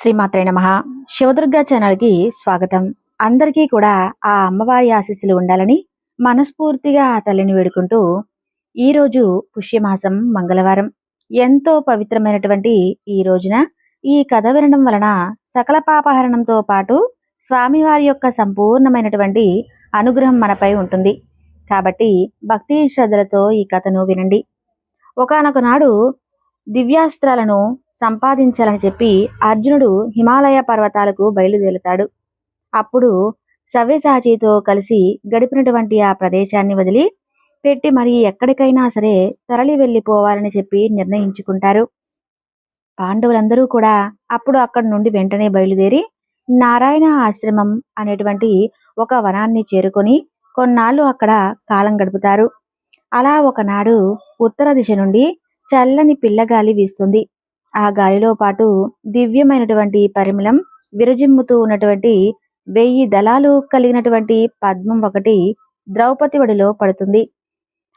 శ్రీమాత్రే నమ. శివదుర్గా ఛానల్కి స్వాగతం. అందరికీ కూడా ఆ అమ్మవారి ఆశీస్సులు ఉండాలని మనస్ఫూర్తిగా ఆ తల్లిని వేడుకుంటూ ఈరోజు పుష్యమాసం మంగళవారం. ఎంతో పవిత్రమైనటువంటి ఈ రోజున ఈ కథ వినడం వలన సకల పాపహరణంతో పాటు స్వామివారి యొక్క సంపూర్ణమైనటువంటి అనుగ్రహం మనపై ఉంటుంది. కాబట్టి భక్తి శ్రద్ధలతో ఈ కథను వినండి. ఒకనొక నాడు దివ్యాస్త్రాలను సంపాదించాలని చెప్పి అర్జునుడు హిమాలయ పర్వతాలకు బయలుదేరుతాడు. అప్పుడు సవ్యసాచితో కలిసి గడిపినటువంటి ఆ ప్రదేశాన్ని వదిలి పెట్టి మరి ఎక్కడికైనా సరే తరలి వెళ్ళిపోవాలని చెప్పి నిర్ణయించుకుంటారు. పాండవులందరూ కూడా అప్పుడు అక్కడి నుండి వెంటనే బయలుదేరి నారాయణ ఆశ్రమం అనేటువంటి ఒక వనాన్ని చేరుకొని కొన్నాళ్ళు అక్కడ కాలం గడుపుతారు. అలా ఒకనాడు ఉత్తర దిశ నుండి చల్లని పిల్లగాలి వీస్తుంది. ఆ గాలిలో పాటు దివ్యమైనటువంటి పరిమళం విరజిమ్ముతూ ఉన్నటువంటి వెయ్యి దళాలు కలిగినటువంటి పద్మం ఒకటి ద్రౌపది వడిలో పడుతుంది.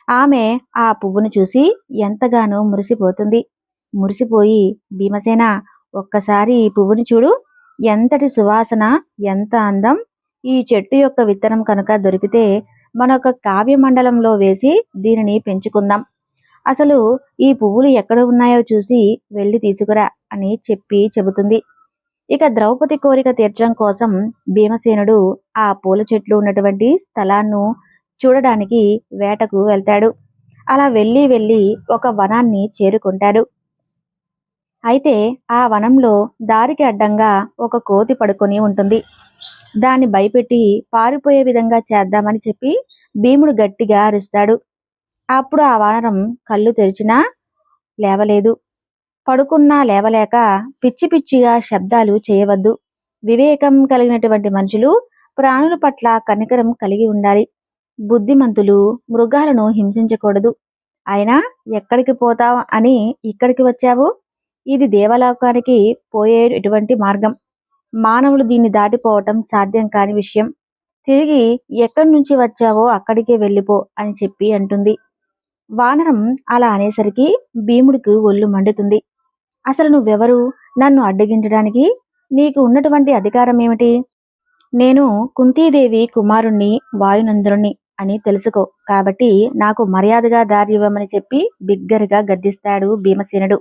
ఆమె ఆ పువ్వును చూసి ఎంతగానో మురిసిపోతుంది. మురిసిపోయి భీమసేన ఒక్కసారి ఈ పువ్వుని చూడు. ఎంతటి సువాసన ఎంత అందం. ఈ చెట్టు యొక్క విత్తనం కనుక దొరికితే మనొక కావ్య మండలంలో వేసి దీనిని పెంచుకుందాం. అసలు ఈ పువ్వులు ఎక్కడ ఉన్నాయో చూసి వెళ్ళి తీసుకురా అని చెప్పి చెబుతుంది. ఇక ద్రౌపది కోరిక తీర్చడం కోసం భీమసేనుడు ఆ పూల చెట్లు ఉన్నటువంటి స్థలాన్ని చూడడానికి వేటకు వెళ్తాడు. అలా వెళ్ళి వెళ్ళి ఒక వనాన్ని చేరుకుంటాడు. అయితే ఆ వనంలో దారికి అడ్డంగా ఒక కోతి పడుకొని ఉంటుంది. దాన్ని భయపెట్టి పారిపోయే విధంగా చేద్దామని చెప్పి భీముడు గట్టిగా అరుస్తాడు. అప్పుడు ఆ వానరం కళ్ళు తెరిచినా లేవలేదు. పడుకున్నా లేవలేక పిచ్చి పిచ్చిగా శబ్దాలు చేయవద్దు. వివేకం కలిగినటువంటి మనుషులు ప్రాణుల పట్ల కనికరం కలిగి ఉండాలి. బుద్ధిమంతులు మృగాలను హింసించకూడదు. అయినా ఎక్కడికి పోతావు అని ఇక్కడికి వచ్చావు? ఇది దేవలోకానికి పోయే ఇటువంటి మార్గం. మానవులు దీన్ని దాటిపోవటం సాధ్యం కాని విషయం. తిరిగి ఎక్కడి నుంచి వచ్చావో అక్కడికే వెళ్ళిపో అని చెప్పి అంటుంది. వానరం అలా అనేసరికి భీముడికి ఒళ్ళు మండుతుంది. అసలు నువ్వెవరు? నన్ను అడ్డగించడానికి నీకు ఉన్నటువంటి అధికారం ఏమిటి? నేను కుంతీదేవి కుమారుణ్ణి వాయునందుని అని తెలుసుకో. కాబట్టి నాకు మర్యాదగా దారి ఇవ్వమని చెప్పి బిగ్గరగా గద్దిస్తాడు భీమసేనుడు.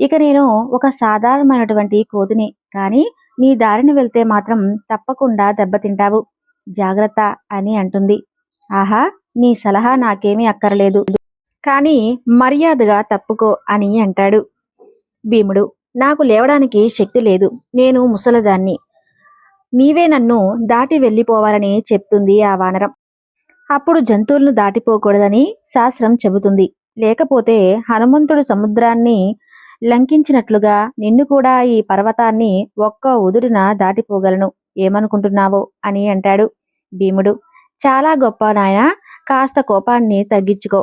ఇక నేను ఒక సాధారణమైనటువంటి కోతిని కానీ నీ దారిని వెళ్తే మాత్రం తప్పకుండా దెబ్బతింటావు. జాగ్రత్త అని అంటుంది. ఆహా నీ సలహా నాకేమీ అక్కర్లేదు. కానీ మర్యాదగా తప్పుకో అని అంటాడు. భీముడు నాకు లేవడానికి శక్తి లేదు. నేను ముసలదాన్ని. నీవే నన్ను దాటి వెళ్ళిపోవాలని చెప్తుంది ఆ వానరం. అప్పుడు జంతువులను దాటిపోకూడదని శాస్త్రం చెబుతుంది. లేకపోతే హనుమంతుడు సముద్రాన్ని లంకించినట్లుగా నిన్ను కూడా ఈ పర్వతాన్ని ఒక్క ఉదురిన దాటిపోగలను. ఏమనుకుంటున్నావో అని అంటాడు భీముడు. చాలా గొప్ప నాయన కాస్త కోపాన్ని తగ్గించుకో.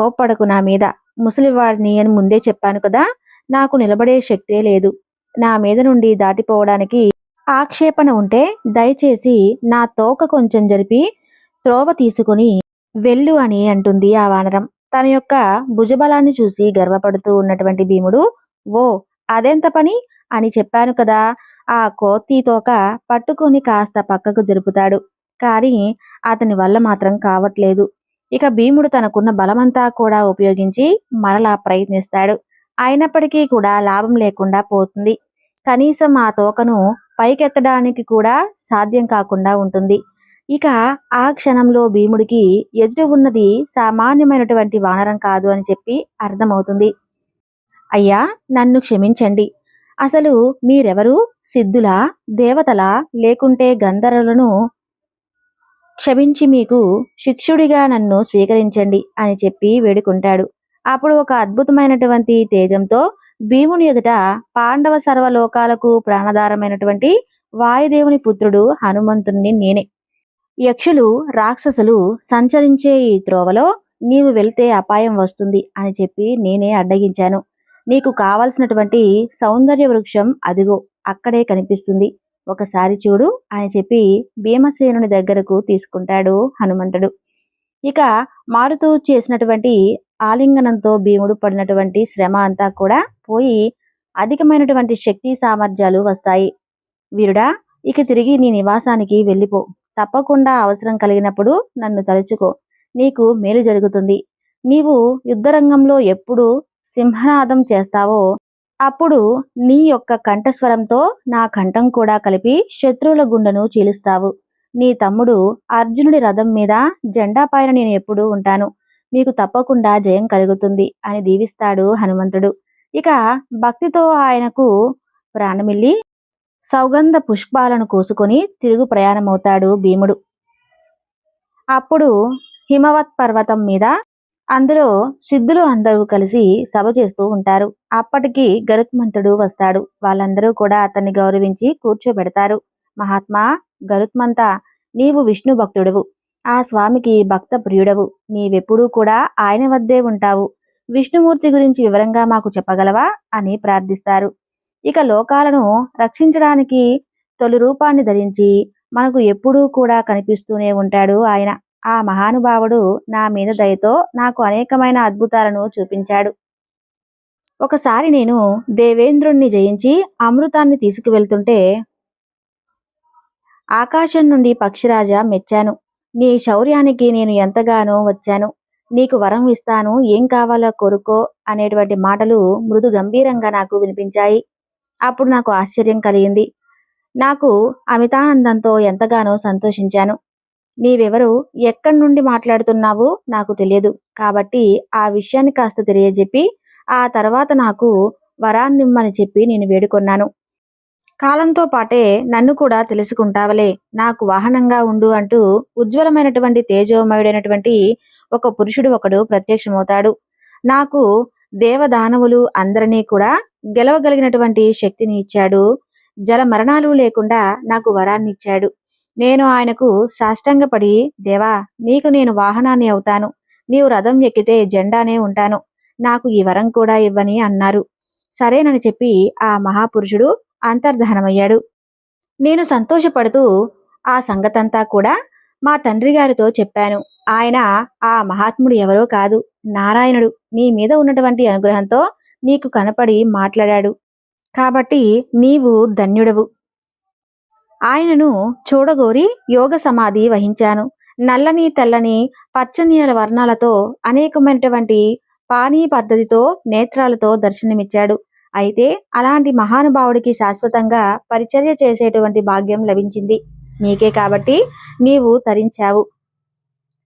కోప్పడకు నా మీద. ముసలివాడిని అని ముందే చెప్పాను కదా నాకు నిలబడే శక్తే లేదు. నా మీద నుండి దాటిపోవడానికి ఆక్షేపణ ఉంటే దయచేసి నా తోక కొంచెం జరిపి త్రోవ తీసుకుని వెళ్ళు అని అంటుంది ఆ వానరం. తన యొక్క భుజబలాన్ని చూసి గర్వపడుతూ ఉన్నటువంటి భీముడు ఓ అదెంత పని? అని చెప్పాను కదా ఆ కోతి తోక పట్టుకుని కాస్త పక్కకు జరుపుతాడు. కానీ అతని వల్ల మాత్రం కావట్లేదు. ఇక భీముడు తనకున్న బలమంతా కూడా ఉపయోగించి మరలా ప్రయత్నిస్తాడు. అయినప్పటికీ కూడా లాభం లేకుండా పోతుంది. కనీసం ఆ తోకను పైకెత్తడానికి కూడా సాధ్యం కాకుండా ఉంటుంది. ఇక ఆ క్షణంలో భీముడికి ఎదురు ఉన్నది సామాన్యమైనటువంటి వానరం కాదు అని చెప్పి అర్థమవుతుంది. అయ్యా నన్ను క్షమించండి. అసలు మీరెవరు? సిద్ధులా? దేవతలా? లేకుంటే గంధర్వులను క్షమించి మీకు శిక్షుడిగా నన్ను స్వీకరించండి అని చెప్పి వేడుకుంటాడు. అప్పుడు ఒక అద్భుతమైనటువంటి తేజంతో భీముని ఎదుట పాండవ సర్వలోకాలకు ప్రాణధారమైనటువంటి వాయుదేవుని పుత్రుడు హనుమంతుణ్ణి నేనే. యక్షులు రాక్షసులు సంచరించే ఈ త్రోవలో నీవు వెళ్తే అపాయం వస్తుంది అని చెప్పి నేనే అడ్డగించాను. నీకు కావలసినటువంటి సౌందర్య వృక్షం అదిగో అక్కడే కనిపిస్తుంది. ఒకసారి చూడు అని చెప్పి భీమసేనుని దగ్గరకు తీసుకుంటాడు హనుమంతుడు. ఇక మారుతూ చేసినటువంటి ఆలింగనంతో భీముడు పడినటువంటి శ్రమ అంతా కూడా పోయి అధికమైనటువంటి శక్తి సామర్థ్యాలు వస్తాయి. వీరుడా ఇక తిరిగి నీ నివాసానికి వెళ్ళిపో. తప్పకుండా అవసరం కలిగినప్పుడు నన్ను తలుచుకో. నీకు మేలు జరుగుతుంది. నీవు యుద్ధరంగంలో ఎప్పుడు సింహనాదం చేస్తావో అప్పుడు నీ యొక్క కంఠస్వరంతో నా కంఠం కూడా కలిపి శత్రువుల గుండెను చీలుస్తావు. నీ తమ్ముడు అర్జునుడి రథం మీద జెండా పైన నేను ఎప్పుడూ ఉంటాను. మీకు తప్పకుండా జయం కలుగుతుంది అని దీవిస్తాడు హనుమంతుడు. ఇక భక్తితో ఆయనకు ప్రాణమిల్లి సౌగంధ పుష్పాలను కోసుకొని తిరుగు ప్రయాణమవుతాడు భీముడు. అప్పుడు హిమవత్ పర్వతం మీద అందులో సిద్ధులు అందరూ కలిసి సభ చేస్తూ ఉంటారు. అప్పటికి గరుత్మంతుడు వస్తాడు. వాళ్ళందరూ కూడా అతన్ని గౌరవించి కూర్చోబెడతారు. మహాత్మా గరుత్మంత నీవు విష్ణు భక్తుడవు. ఆ స్వామికి భక్త ప్రియుడవు. నీవెప్పుడూ కూడా ఆయన వద్దే ఉంటావు. విష్ణుమూర్తి గురించి వివరంగా మాకు చెప్పగలవా? అని ప్రార్థిస్తారు. ఇక లోకాలను రక్షించడానికి తొలి రూపాన్ని ధరించి మనకు ఎప్పుడూ కూడా కనిపిస్తూనే ఉంటాడు ఆయన. ఆ మహానుభావుడు నా మీద దయతో నాకు అనేకమైన అద్భుతాలను చూపించాడు. ఒకసారి నేను దేవేంద్రుణ్ణి జయించి అమృతాన్ని తీసుకువెళ్తుంటే ఆకాశం నుండి పక్షిరాజా మెచ్చాను. నీ శౌర్యానికి నేను ఎంతగానో వచ్చాను. నీకు వరం ఇస్తాను. ఏం కావాలో కోరుకో అనేటువంటి మాటలు మృదు గంభీరంగా నాకు వినిపించాయి. అప్పుడు నాకు ఆశ్చర్యం కలిగింది. నాకు అమితానందంతో ఎంతగానో సంతోషించాను. నీవెవరు? ఎక్కడి నుండి మాట్లాడుతున్నావు నాకు తెలియదు. కాబట్టి ఆ విషయాన్ని కాస్త తెలియజెప్పి ఆ తర్వాత నాకు వరాన్నిమ్మని చెప్పి నేను వేడుకొన్నాను. కాలంతో పాటే నన్ను కూడా తెలుసుకుంటావలే. నాకు వాహనంగా ఉండు అంటూ ఉజ్వలమైనటువంటి తేజోమయుడైనటువంటి ఒక పురుషుడు ఒకడు ప్రత్యక్షమవుతాడు. నాకు దేవదానవులు అందరినీ కూడా గెలవగలిగినటువంటి శక్తిని ఇచ్చాడు. జల మరణాలు లేకుండా నాకు వరాన్ని ఇచ్చాడు నేను ఆయనకు సాష్టంగపడి దేవా నీకు నేను వాహనాన్ని అవుతాను. నీవు రథం ఎక్కితే జెండానే ఉంటాను. నాకు ఈ వరం కూడా ఇవ్వని అన్నారు. సరేనని చెప్పి ఆ మహాపురుషుడు అంతర్ధానమయ్యాడు. నేను సంతోషపడుతూ ఆ సంగతంతా కూడా మా తండ్రి గారితో చెప్పాను. ఆయన ఆ మహాత్ముడు ఎవరో కాదు. నారాయణుడు. నీ మీద ఉన్నటువంటి అనుగ్రహంతో నీకు కనపడి మాట్లాడాడు. కాబట్టి నీవు ధన్యుడవు. ఆయనను చూడగోరి యోగ సమాధి వహించాను. నల్లని తెల్లని పచ్చనీల వర్ణాలతో అనేకమైనటువంటి పానీ పద్ధతితో నేత్రాలతో దర్శనమిచ్చాడు. అయితే అలాంటి మహానుభావుడికి శాశ్వతంగా పరిచర్య చేసేటువంటి భాగ్యం లభించింది. నీకే కాబట్టి నీవు తరించావు.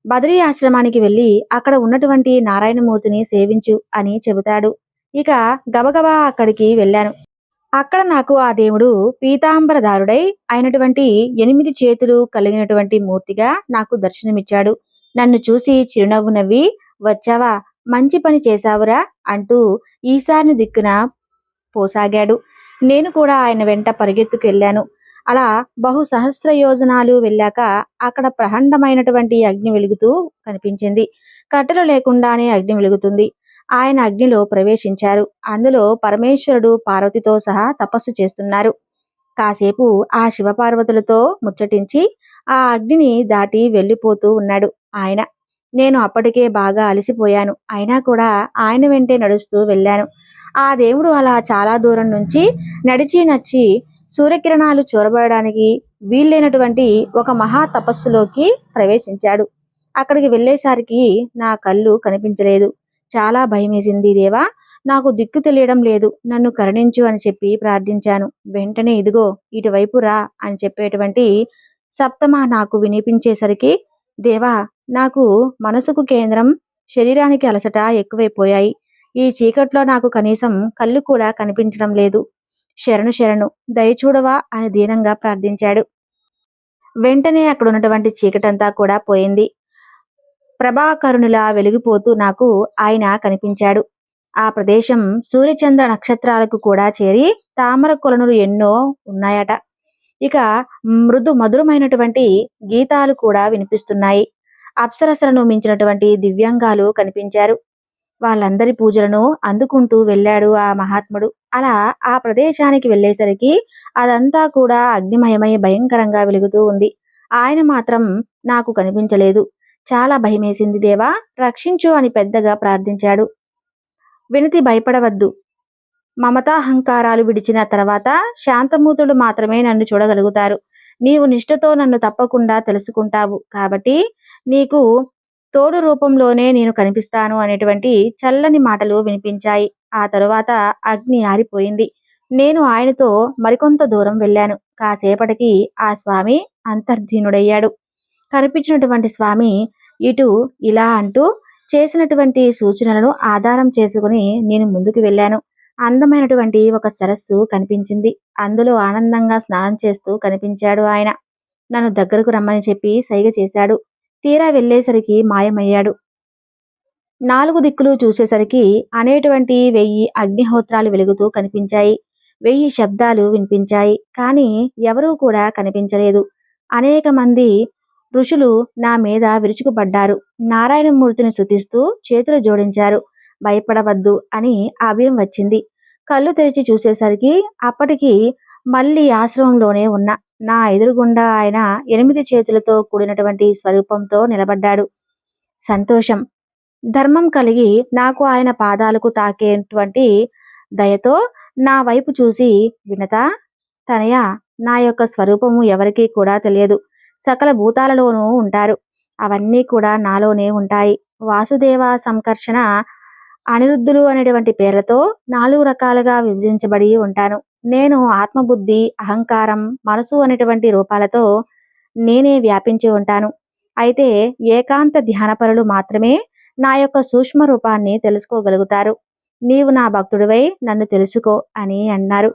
బదరీ ఆశ్రమానికి వెళ్ళి అక్కడ ఉన్నటువంటి నారాయణమూర్తిని సేవించు అని చెబుతాడు. ఇక గబగబా అక్కడికి వెళ్ళాను. అక్కడ నాకు ఆ దేవుడు పీతాంబరదారుడై అయినటువంటి ఎనిమిది చేతులు కలిగినటువంటి మూర్తిగా నాకు దర్శనమిచ్చాడు. నన్ను చూసి చిరునవ్వు నవ్వి వచ్చావా? మంచి పని చేశావురా అంటూ ఈశాన్య దిక్కున పోసాగాడు. నేను కూడా ఆయన వెంట పరిగెత్తుకెళ్ళాను. అలా బహు సహస్ర యోజనాలు వెళ్ళాక అక్కడ ప్రహండమైనటువంటి అగ్ని వెలుగుతూ కనిపించింది. కట్టెలు లేకుండానే అగ్ని వెలుగుతుంది. ఆయన అగ్నిలో ప్రవేశించారు. అందులో పరమేశ్వరుడు పార్వతితో సహా తపస్సు చేస్తున్నారు. కాసేపు ఆ శివపార్వతులతో ముచ్చటించి ఆ అగ్నిని దాటి వెళ్ళిపోతూ ఉన్నాడు ఆయన. నేను అప్పటికే బాగా అలసిపోయాను. అయినా కూడా ఆయన వెంటే నడుస్తూ వెళ్ళాను. ఆ దేవుడు అలా చాలా దూరం నుంచి నడిచి నచ్చి సూర్యకిరణాలు చూరబడడానికి వీల్లేనటువంటి ఒక మహా తపస్సులోకి ప్రవేశించాడు. అక్కడికి వెళ్ళేసరికి నా కళ్ళు కనిపించలేదు. చాలా భయమేసింది దేవా. నాకు దిక్కు తెలియడం లేదు. నన్ను కరుణించు అని చెప్పి ప్రార్థించాను. వెంటనే ఇదిగో ఇటువైపు రా అని చెప్పేటువంటి సప్తమ నాకు వినిపించేసరికి దేవా నాకు మనసుకు కేంద్రం శరీరానికి అలసట ఎక్కువైపోయాయి. ఈ చీకట్లో నాకు కనీసం కళ్ళు కూడా కనిపించడం లేదు. శరణు శరణు దయచూడవా అని దీనంగా ప్రార్థించాడు. వెంటనే అక్కడ ఉన్నటువంటి చీకటంతా కూడా పోయింది. ప్రభాకరునిలా వెలిగిపోతూ నాకు ఆయన కనిపించాడు. ఆ ప్రదేశం సూర్యచంద్ర నక్షత్రాలకు కూడా చేరి తామర కొలనులు ఎన్నో ఉన్నాయట. ఇక మృదు మధురమైనటువంటి గీతాలు కూడా వినిపిస్తున్నాయి. అప్సరసలను మించినటువంటి దివ్యాంగాలు కనిపించారు. వాళ్ళందరి పూజలను అందుకుంటూ వెళ్ళాడు ఆ మహాత్ముడు. అలా ఆ ప్రదేశానికి వెళ్ళేసరికి అదంతా కూడా అగ్నిమయమై భయంకరంగా వెలుగుతూ ఉంది. ఆయన మాత్రం నాకు కనిపించలేదు. చాలా భయమేసింది దేవా. రక్షించు అని పెద్దగా ప్రార్థించాడు. వినతి భయపడవద్దు. మమతాహంకారాలు విడిచిన తర్వాత శాంతమూతుడు మాత్రమే నన్ను చూడగలుగుతారు. నీవు నిష్ఠతో నన్ను తప్పకుండా తెలుసుకుంటావు. కాబట్టి నీకు తోడు రూపంలోనే నేను కనిపిస్తాను అనేటువంటి చల్లని మాటలు వినిపించాయి. ఆ తరువాత అగ్ని ఆరిపోయింది. నేను ఆయనతో మరికొంత దూరం వెళ్ళాను. కాసేపటికి ఆ స్వామి అంతర్ధీనుడయ్యాడు. కనిపించినటువంటి స్వామి ఇటు ఇలా అంటూ చేసినటువంటి సూచనలను ఆధారం చేసుకుని నేను ముందుకు వెళ్ళాను. అందమైనటువంటి ఒక సరస్సు కనిపించింది. అందులో ఆనందంగా స్నానం చేస్తూ కనిపించాడు ఆయన. నన్ను దగ్గరకు రమ్మని చెప్పి సైగ చేశాడు. తీరా వెళ్ళేసరికి మాయమయ్యాడు. నాలుగు దిక్కులు చూసేసరికి అనేటువంటి వెయ్యి అగ్నిహోత్రాలు వెలుగుతూ కనిపించాయి. వెయ్యి శబ్దాలు వినిపించాయి. కానీ ఎవరూ కూడా కనిపించలేదు. అనేక మంది ఋషులు నా మీద విరుచుకుపడ్డారు. నారాయణమూర్తిని శుతిస్తూ చేతులు జోడించారు. భయపడవద్దు అని అభయం వచ్చింది. కళ్ళు తెరిచి చూసేసరికి అప్పటికి మళ్ళీ ఆశ్రమంలోనే ఉన్న నా ఎదురుగుండా ఆయన ఎనిమిది చేతులతో కూడినటువంటి స్వరూపంతో నిలబడ్డాడు. సంతోషం. ధర్మం కలిగి నాకు ఆయన పాదాలకు తాకేటువంటి దయతో నా వైపు చూసి వినత తనయ నా యొక్క స్వరూపము ఎవరికీ కూడా తెలియదు. సకల భూతాలలోనూ ఉంటారు. అవన్నీ కూడా నాలోనే ఉంటాయి. వాసుదేవ సంకర్షణ అనిరుద్ధులు అనేటువంటి పేర్లతో నాలుగు రకాలుగా విభజించబడి ఉంటాను. నేను ఆత్మబుద్ధి అహంకారం మనసు అనేటువంటి రూపాలతో నేనే వ్యాపించి ఉంటాను. అయితే ఏకాంత ధ్యానపరులు మాత్రమే నా యొక్క సూక్ష్మ రూపాన్ని తెలుసుకోగలుగుతారు. నీవు నా భక్తుడివై నన్ను తెలుసుకో అని అన్నారు.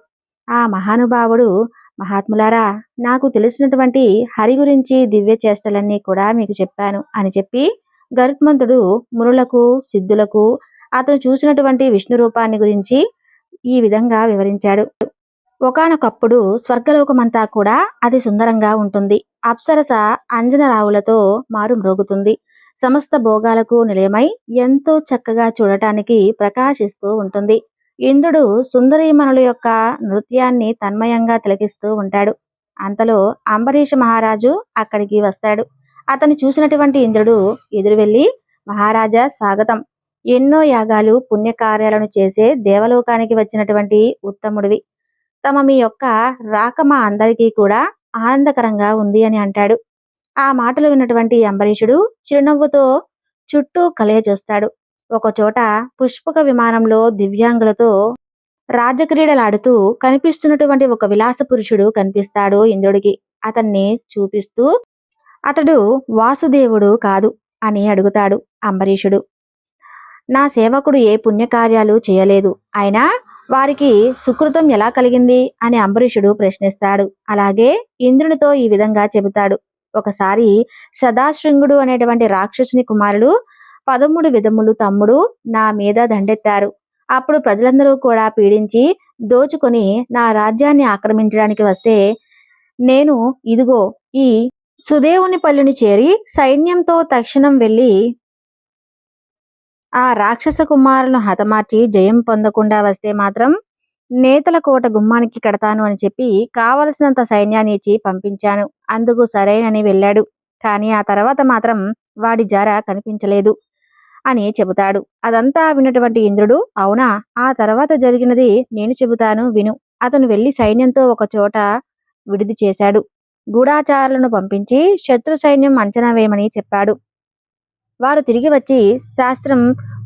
ఆ మహానుభావుడు మహాత్ములారా నాకు తెలిసినటువంటి హరి గురించి దివ్య చేష్టలన్నీ కూడా మీకు చెప్పాను అని చెప్పి గరుత్మంతుడు మునులకు సిద్ధులకు అతను చూసినటువంటి విష్ణు రూపాన్ని గురించి ఈ విధంగా వివరించాడు. ఒకనొకప్పుడు స్వర్గలోకమంతా కూడా అతి సుందరంగా ఉంటుంది. అప్సరస అంజనరావులతో మారు మ్రోగుతుంది. సమస్త భోగాలకు నిలయమై ఎంతో చక్కగా చూడటానికి ప్రకాశిస్తూ ఉంటుంది. ఇంద్రుడు సుందరీమణుల యొక్క నృత్యాన్ని తన్మయంగా తిలకిస్తూ ఉంటాడు. అంతలో అంబరీష మహారాజు అక్కడికి వస్తాడు. అతను చూసినటువంటి ఇంద్రుడు ఎదురు వెళ్ళి మహారాజా స్వాగతం. ఎన్నో యాగాలు పుణ్యకార్యాలను చేసే దేవలోకానికి వచ్చినటువంటి ఉత్తముడివి. తమ మీ యొక్క రాక మా అందరికీ కూడా ఆనందకరంగా ఉంది అని అంటాడు. ఆ మాటలు విన్నటువంటి అంబరీషుడు చిరునవ్వుతో చుట్టూ కలయ చూస్తాడు. ఒకచోట పుష్పక విమానంలో దివ్యాంగులతో రాజక్రీడలాడుతూ కనిపిస్తున్నటువంటి ఒక విలాస పురుషుడు కనిపిస్తాడు ఇంద్రుడికి. అతన్ని చూపిస్తూ అతడు వాసుదేవుడు కాదు అని అడుగుతాడు అంబరీషుడు. నా సేవకుడు ఏ పుణ్యకార్యాలు చేయలేదు. అయినా వారికి సుకృతం ఎలా కలిగింది? అని అంబరీషుడు ప్రశ్నిస్తాడు. అలాగే ఇంద్రునితో ఈ విధంగా చెబుతాడు. ఒకసారి సదాశృంగుడు అనేటువంటి రాక్షసుని కుమారుడు పదమూడు విధములు తమ్ముడు నా మీద దండెత్తారు. అప్పుడు ప్రజలందరూ కూడా పీడించి దోచుకొని నా రాజ్యాన్ని ఆక్రమించడానికి వస్తే నేను ఇదిగో ఈ సుదేవుని పల్లిని చేరి సైన్యంతో తక్షణం వెళ్ళి ఆ రాక్షస కుమారులను హతమార్చి జయం పొందకుండా వస్తే మాత్రం నేతల కోట గుమ్మానికి కడతాను అని చెప్పి కావలసినంత సైన్యాన్ని ఇచ్చి పంపించాను. అందుకు సరేనని వెళ్ళాడు. కానీ ఆ తర్వాత మాత్రం వాడి జార కనిపించలేదు. అని చెబుతాడు. అదంతా విన్నటువంటి ఇంద్రుడు అవునా? ఆ తర్వాత జరిగినది నేను చెబుతాను విను. అతను వెళ్ళి సైన్యంతో ఒక చోట విడిది చేశాడు. గూఢాచారులను పంపించి శత్రు సైన్యం అంచనా వేయమని చెప్పాడు. వారు తిరిగి వచ్చి శాస్త్రం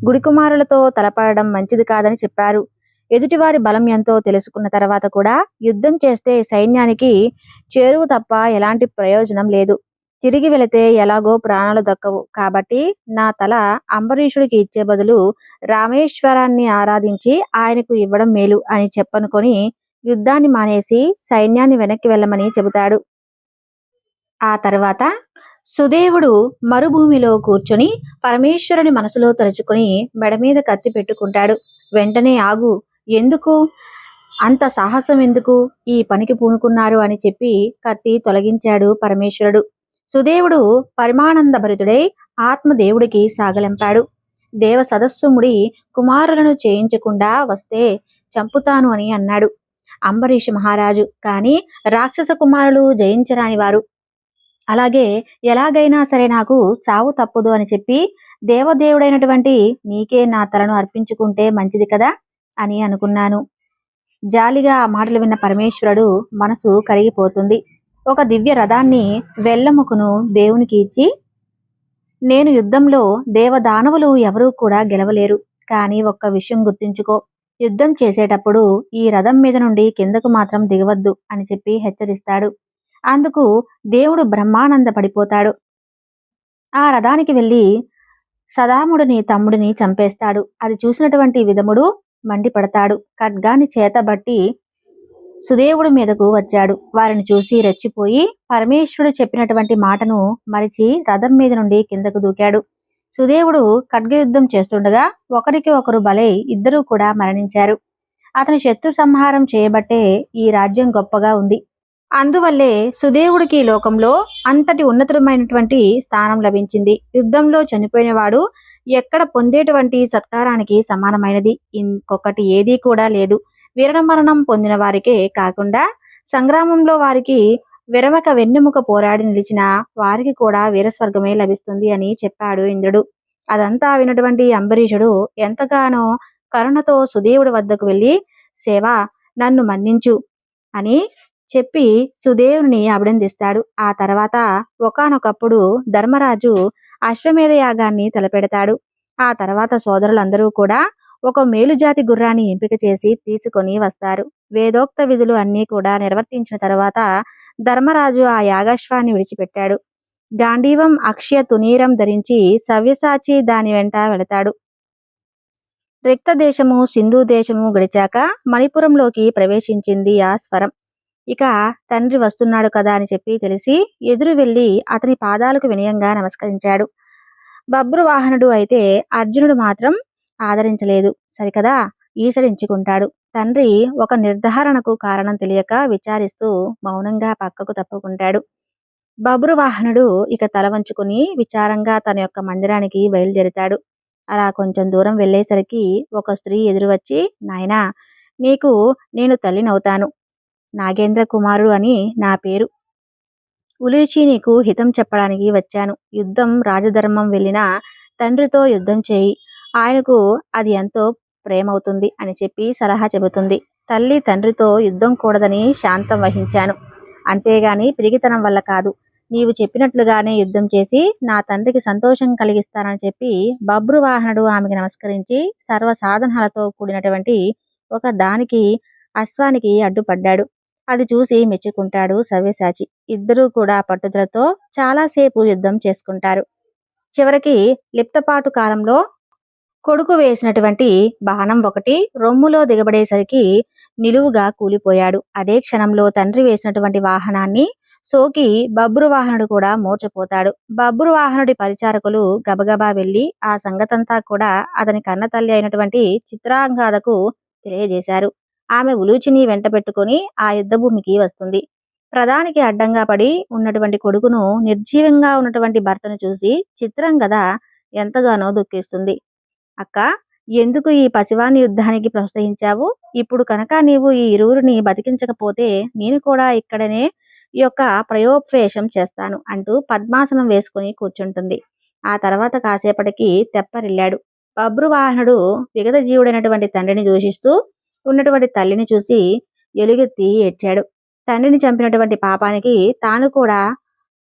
గుడికుమారులతో తలపడడం మంచిది కాదని చెప్పారు. ఎదుటివారి బలం ఎంతో తెలుసుకున్న తర్వాత కూడా యుద్ధం చేస్తే సైన్యానికి చేరువు తప్ప ఎలాంటి ప్రయోజనం లేదు. తిరిగి వెళితే ఎలాగో ప్రాణాలు దక్కవు. కాబట్టి నా తల అంబరీషుడికి ఇచ్చే బదులు రామేశ్వరాన్ని ఆరాధించి ఆయనకు ఇవ్వడం మేలు అని చెప్పనుకొని యుద్ధాన్ని మానేసి సైన్యాన్ని వెనక్కి వెళ్ళమని చెబుతాడు. ఆ తర్వాత సుదేవుడు మరుభూమిలో కూర్చొని పరమేశ్వరుని మనసులో తలుచుకుని మెడ మీద కత్తి పెట్టుకుంటాడు. వెంటనే ఆగు. ఎందుకు? అంత సాహసం ఎందుకు? ఈ పనికి పూనుకున్నారు అని చెప్పి కత్తి తొలగించాడు పరమేశ్వరుడు. సుదేవుడు పరిమానంద భరితుడై ఆత్మదేవుడికి సాగలంపాడు. దేవ సదస్సుముడి కుమారులను చేయించకుండా వస్తే చంపుతాను అని అన్నాడు అంబరీష్ మహారాజు. కానీ రాక్షస కుమారులు జయించరాని వారు. అలాగే ఎలాగైనా సరే నాకు చావు తప్పదు అని చెప్పి దేవదేవుడైనటువంటి నీకే నా తలను అర్పించుకుంటే మంచిది కదా అని అనుకున్నాను. జాలిగా ఆ మాటలు విన్న పరమేశ్వరుడు మనసు కరిగిపోతుంది. ఒక దివ్య రథాన్ని వెల్లముకును దేవునికి ఇచ్చి నేను యుద్ధంలో దేవదానవులు ఎవరూ కూడా గెలవలేరు. కానీ ఒక్క విషయం గుర్తుంచుకో. యుద్ధం చేసేటప్పుడు ఈ రథం మీద నుండి కిందకు మాత్రం దిగవద్దు అని చెప్పి హెచ్చరిస్తాడు. అందుకు దేవుడు బ్రహ్మానంద పడిపోతాడు ఆ రథానికి వెళ్ళి సదాముడిని తమ్ముడిని చంపేస్తాడు. అది చూసినటువంటి విధముడు మండిపడతాడు. ఖడ్గాని చేతబట్టి సుదేవుడి మీదకు వచ్చాడు. వారిని చూసి రెచ్చిపోయి పరమేశ్వరుడు చెప్పినటువంటి మాటను మరిచి రథం మీద నుండి కిందకు దూకాడు. సుదేవుడు ఖడ్గయుద్ధం చేస్తుండగా ఒకరికి ఒకరు బలై ఇద్దరూ కూడా మరణించారు. అతని శత్రు సంహారం చేయబట్టే ఈ రాజ్యం గొప్పగా ఉంది. అందువల్లే సుదేవుడికి ఈ లోకంలో అంతటి ఉన్నతమైనటువంటి స్థానం లభించింది. యుద్ధంలో చనిపోయినవాడు ఎక్కడ పొందేటువంటి సత్కారానికి సమానమైనది. ఇంకొకటి ఏదీ కూడా లేదు. వీరమరణం పొందిన వారికే కాకుండా సంగ్రామంలో వారికి విరమక వెన్నెముక పోరాడి నిలిచిన వారికి కూడా వీరస్వర్గమే లభిస్తుంది అని చెప్పాడు ఇంద్రుడు. అదంతా వినటువంటి అంబరీషుడు ఎంతగానో కరుణతో సుదేవుడి వద్దకు వెళ్ళి సేవా నన్ను మన్నించు అని చెప్పి సుదేవుని అభినందిస్తాడు. ఆ తర్వాత ఒకనొకప్పుడు ధర్మరాజు అశ్వమేధ యాగాన్ని తలపెడతాడు. ఆ తర్వాత సోదరులందరూ కూడా ఒక మేలుజాతి గుర్రాన్ని ఎంపిక చేసి తీసుకొని వస్తారు. వేదోక్త విధులు అన్నీ కూడా నిర్వర్తించిన తర్వాత ధర్మరాజు ఆ యాగాశ్వాన్ని విడిచిపెట్టాడు. గాంధీవం అక్షయ తునీరం ధరించి సవ్యసాచి దాని వెంట వెళతాడు. రిక్త దేశము సింధు దేశము గడిచాక మణిపురంలోకి ప్రవేశించింది ఆ స్వరం. ఇక తండ్రి వస్తున్నాడు కదా అని చెప్పి తెలిసి ఎదురు వెళ్ళి అతని పాదాలకు వినయంగా నమస్కరించాడు. బబ్రు వాహనుడు అయితే అర్జునుడు మాత్రం ఆదరించలేదు. సరికదా? ఈసడించుకుంటాడు. తండ్రి ఒక నిర్ధారణకు కారణం తెలియక విచారిస్తూ మౌనంగా పక్కకు తప్పుకుంటాడు. బబ్రువాహనుడు ఇక తల వంచుకుని విచారంగా తన యొక్క మందిరానికి బయలుదేరుతాడు. అలా కొంచెం దూరం వెళ్ళేసరికి ఒక స్త్రీ ఎదురు వచ్చి నాయనా నీకు నేను తల్లినవుతాను. నాగేంద్ర కుమారుడు అని నా పేరు. ఉలీచి నీకు హితం చెప్పడానికి వచ్చాను. యుద్ధం రాజధర్మం వెళ్ళినా తండ్రితో యుద్ధం చేయి. ఆయనకు అది ఎంతో ప్రేమవుతుంది అని చెప్పి సలహా చెబుతుంది. తల్లి తండ్రితో యుద్ధం కూడదని శాంతం వహించాను. అంతేగాని పిరిగితనం వల్ల కాదు. నీవు చెప్పినట్లుగానే యుద్ధం చేసి నా తండ్రికి సంతోషం కలిగిస్తానని చెప్పి బబ్రువాహనుడు ఆమెకి నమస్కరించి సర్వ సాధనాలతో కూడినటువంటి ఒక దానికి అశ్వానికి అడ్డుపడ్డాడు. అది చూసి మెచ్చుకుంటాడు సవ్యసాచి. ఇద్దరూ కూడా పట్టుదలతో చాలాసేపు యుద్ధం చేసుకుంటారు. చివరికి లిప్తపాటు కాలంలో కొడుకు వేసినటువంటి బాణం ఒకటి రొమ్ములో దిగబడేసరికి నిలువుగా కూలిపోయాడు. అదే క్షణంలో తండ్రి వేసినటువంటి వాహనాన్ని సోకి బబ్రు వాహనుడు కూడా మోచపోతాడు. బబ్రు వాహనుడి పరిచారకులు గబగబా వెళ్ళి ఆ సంగతంతా కూడా అతని కన్నతల్లి అయినటువంటి చిత్రాంగాదకు తెలియజేశారు. ఆమె ఉలూచిని వెంట పెట్టుకుని ఆ యుద్ధభూమికి వస్తుంది. ప్రధానికి అడ్డంగా పడి ఉన్నటువంటి కొడుకును నిర్జీవంగా ఉన్నటువంటి భర్తను చూసి చిత్రంగద ఎంతగానో దుఃఖిస్తుంది. అక్క ఎందుకు ఈ పసివాని యుద్ధానికి ప్రోత్సహించావు? ఇప్పుడు కనుక నీవు ఈ ఇరువురిని బతికించకపోతే నేను కూడా ఇక్కడనే ఈ యొక్క ప్రయోపవేశం చేస్తాను అంటూ పద్మాసనం వేసుకుని కూర్చుంటుంది. ఆ తర్వాత కాసేపటికి తెప్పరిల్లాడు. బబ్రువాహనుడు విగత జీవుడైనటువంటి తండ్రిని దూషిస్తూ ఉన్నటువంటి తల్లిని చూసి ఎలుగెత్తి ఏడ్చాడు. తండ్రిని చంపినటువంటి పాపానికి తాను కూడా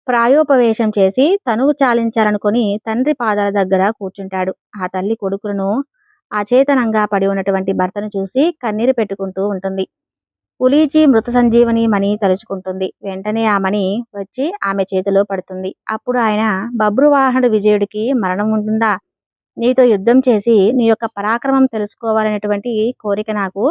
ప్రాయోపవేశం చేసి తనువు చాలించాలనుకుని తండ్రి పాదాల దగ్గర కూర్చుంటాడు. ఆ తల్లి కొడుకులను అచేతనంగా పడి ఉన్నటువంటి భర్తను చూసి కన్నీరు పెట్టుకుంటూ ఉంటుంది. పులీచి మృత సంజీవని మణి తలుచుకుంటుంది. వెంటనే ఆ మణి వచ్చి ఆమె చేతిలో పడుతుంది. అప్పుడు ఆయన బబ్రువాహనుడు విజయుడికి మరణం ఉంటుందా? నీతో యుద్ధం చేసి నీ యొక్క పరాక్రమం తెలుసుకోవాలనేటువంటి కోరిక నాకు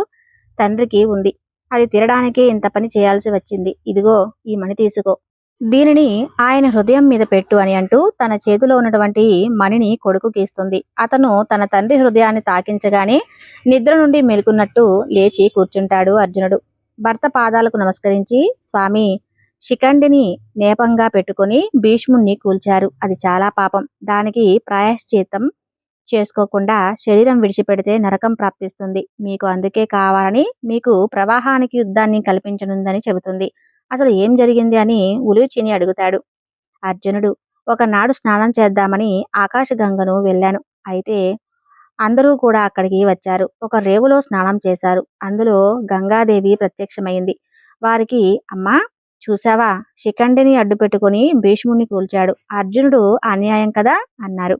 తండ్రికి ఉంది. అది తిరడానికి ఇంత పని చేయాల్సి వచ్చింది. ఇదిగో ఈ మణి తీసుకో. దీనిని ఆయన హృదయం మీద పెట్టు అని అంటూ తన చేతిలో ఉన్నటువంటి మణిని కొడుకుకి ఇస్తుంది అతను తన తండ్రి హృదయాన్ని తాకించగానే నిద్ర నుండి మేల్కొన్నట్టు లేచి కూర్చుంటాడు అర్జునుడు. భర్త పాదాలకు నమస్కరించి స్వామి శిఖండిని నేపంగా పెట్టుకొని భీష్ముణ్ణి కూల్చారు. అది చాలా పాపం. దానికి ప్రాయశ్చితం చేసుకోకుండా శరీరం విడిచిపెడితే నరకం ప్రాప్తిస్తుంది. మీకు అందుకే కావాలని మీకు ప్రవాహానికి యుద్ధాన్ని కల్పించనుందని చెబుతుంది. అసలు ఏం జరిగింది అని ఉలూచిని అడుగుతాడు. అర్జునుడు ఒకనాడు స్నానం చేద్దామని ఆకాశగంగను వెళ్ళాను. అయితే అందరూ కూడా అక్కడికి వచ్చారు. ఒక రేవులో స్నానం చేశారు. అందులో గంగాదేవి ప్రత్యక్షమైంది. వారికి అమ్మా చూసావా శిఖండిని అడ్డుపెట్టుకుని భీష్ముని కూల్చాడు. అర్జునుడు అన్యాయం కదా? అన్నారు.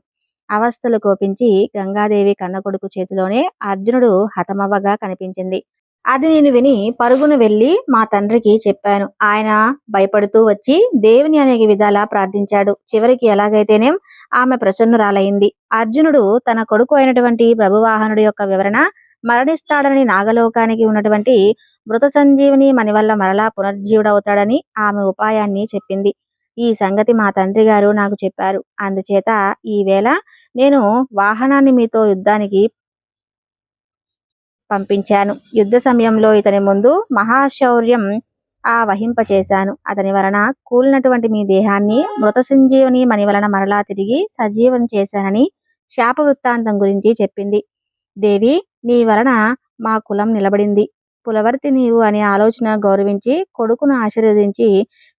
అవస్థలు కోపించి గంగాదేవి కన్న కొడుకు చేతిలోనే అర్జునుడు హతమవ్వగా కనిపించింది. అది నేను విని పరుగున వెళ్ళి మా తండ్రికి చెప్పాను. ఆయన భయపడుతూ వచ్చి దేవుని అనేక విధాలా ప్రార్థించాడు. చివరికి ఎలాగైతేనేం ఆమె ప్రసన్నురాలైంది. అర్జునుడు తన కొడుకు అయినటువంటి ప్రభువాహనుడి యొక్క వివరణ మరణిస్తాడని నాగలోకానికి ఉన్నటువంటి మృత సంజీవిని మని వల్ల మరలా పునర్జీవుడవుతాడని ఆమె ఉపాయాన్ని చెప్పింది. ఈ సంగతి మా తండ్రి గారు నాకు చెప్పారు. అందుచేత ఈవేళ నేను వాహనాన్ని మీతో యుద్ధానికి పంపించాను. యుద్ధ సమయంలో ఇతని ముందు మహాశౌర్యం ఆ వహింపచేశాను అతని వలన కూలినటువంటి మీ దేహాన్ని మృత సంజీవని మని వలన మరలా తిరిగి సజీవం చేశానని శాప వృత్తాంతం గురించి చెప్పింది. దేవి నీ వలన మా కులం నిలబడింది. పులవర్తి నీవు అనే ఆలోచన గౌరవించి కొడుకును ఆశీర్వదించి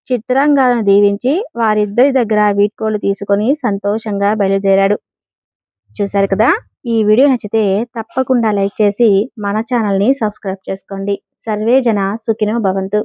చిత్రాంగాలను దీవించి వారిద్దరి దగ్గర వీడ్కోలు తీసుకొని సంతోషంగా బయలుదేరాడు. చూశారు కదా? ఈ వీడియో నచ్చితే తప్పకుండా లైక్ చేసి మన ఛానల్ని సబ్స్క్రైబ్ చేసుకోండి. సర్వే జన సుఖినో భవంతు.